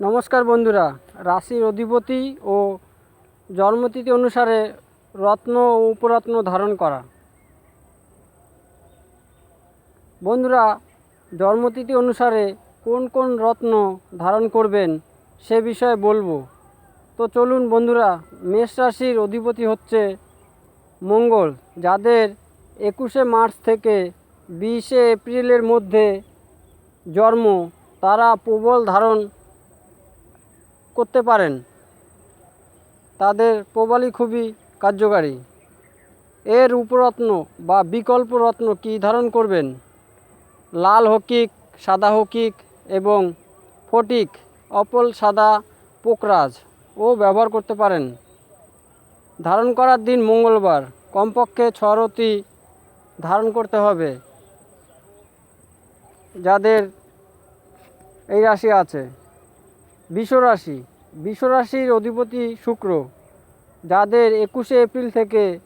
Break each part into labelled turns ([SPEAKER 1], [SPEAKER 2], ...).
[SPEAKER 1] নমস্কার বন্ধুরা, রাশির অধিপতি ও জন্মতিথি অনুসারে রত্ন ও উপরত্ন ধারণ করা। বন্ধুরা, জন্মতিথি অনুসারে কোন কোন রত্ন ধারণ করবেন সে বিষয়ে বলব। তো চলুন বন্ধুরা, মেষ রাশির অধিপতি হচ্ছে মঙ্গল, যাদের একুশে মার্চ থেকে বিশে এপ্রিলের মধ্যে জন্ম, তারা প্রবল ধারণ করতে পারেন। তাদের প্রবলই খুবই কার্যকারী। এর উপরত্ন বা বিকল্প রত্ন কী ধারণ করবেন? লাল হকিক, সাদা হকিক এবং ফটিক, অপল, সাদা পোকরাজ ও ব্যবহার করতে পারেন। ধারণ করার দিন মঙ্গলবার, কমপক্ষে ছরতি ধারণ করতে হবে। যাদের এই রাশি আছে। বিশ্বরাশি। বিশ্বরাশির অধিপতি শুক্র, যাদের একুশে এপ্রিল থেকে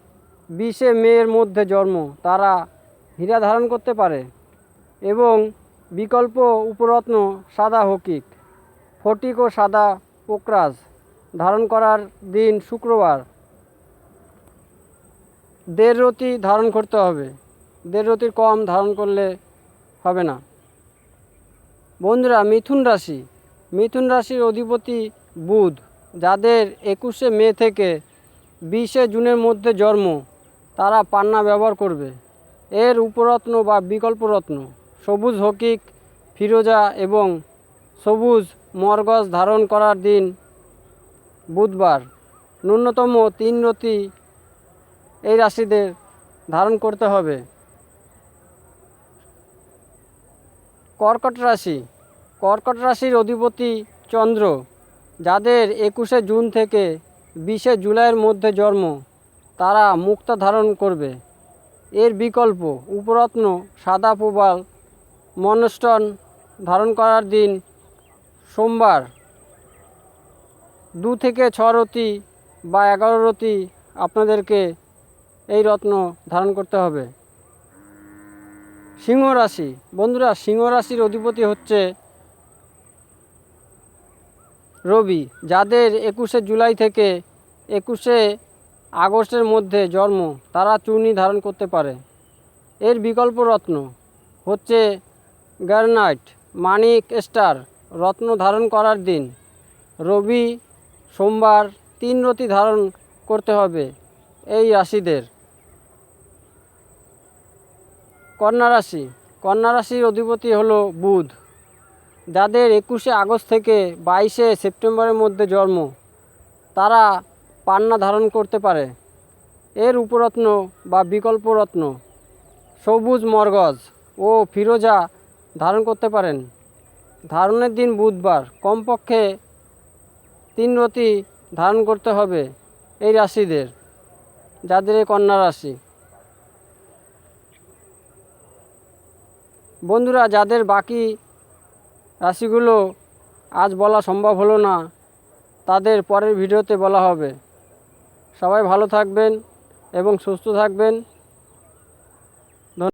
[SPEAKER 1] বিশে মের মধ্যে জন্ম, তারা হীরা ধারণ করতে পারে এবং বিকল্প উপরত্ন সাদা হকিক, ফটিক ও সাদা পোকরাজ ধারণ করার দিন শুক্রবার। দেড় রতি ধারণ করতে হবে। দেড় রতির কম ধারণ করলে হবে না। বন্ধুরা, মিথুন রাশি। মিথুন রাশির অধিপতি বুধ, যাদের একুশে মে থেকে বিশে জুনের মধ্যে জন্ম, তারা পান্না ব্যবহার করবে। এর উপরত্ন বা বিকল্প রত্ন সবুজ হকিক, ফিরোজা এবং সবুজ মরগজ ধারণ করার দিন বুধবার। ন্যূনতম তিন রতি এই রাশিদের ধারণ করতে হবে। কর্কট রাশি কর্কট রাশির অধিপতি চন্দ্র, যাদের একুশে জুন থেকে বিশে জুলাইয়ের মধ্যে জন্ম, তারা মুক্তা ধারণ করবে। এর বিকল্প উপরত্ন সাদা প্রবাল মনস্টন ধারণ করার দিন সোমবার দু থেকে ছ রতি বা এগারো রতি আপনাদেরকে এই রত্ন ধারণ করতে হবে। সিংহ রাশি, বন্ধুরা, সিংহ রাশির অধিপতি হচ্ছে রবি, যাদের একুশে জুলাই থেকে একুশে আগস্টের মধ্যে জন্ম, তারা চূর্ণি ধারণ করতে পারে। এর বিকল্প রত্ন হচ্ছে গ্যারনাইট, মানিক স্টার, রত্ন ধারণ করার দিন। রবি, সোমবার তিন রতি ধারণ করতে হবে এই রাশিদের। কন্যা রাশি, কন্যা রাশির অধিপতি হলো বুধ। যাদের একুশে আগস্ট থেকে বাইশে সেপ্টেম্বরের মধ্যে জন্ম, তারা পান্না ধারণ করতে পারে। এর উপরত্ন বা বিকল্প রত্ন সবুজ মরগজ ও ফিরোজা ধারণ করতে পারেন। ধারণের দিন বুধবার, কমপক্ষে তিন রতি ধারণ করতে হবে এই রাশিদের, যাদের এই কন্যা রাশি। বন্ধুরা, যাদের বাকি রাশিগুলো আজ বলা সম্ভব হলো না। তাদের পরের ভিডিওতে বলা হবে। সবাই ভালো থাকবেন এবং সুস্থ থাকবেন।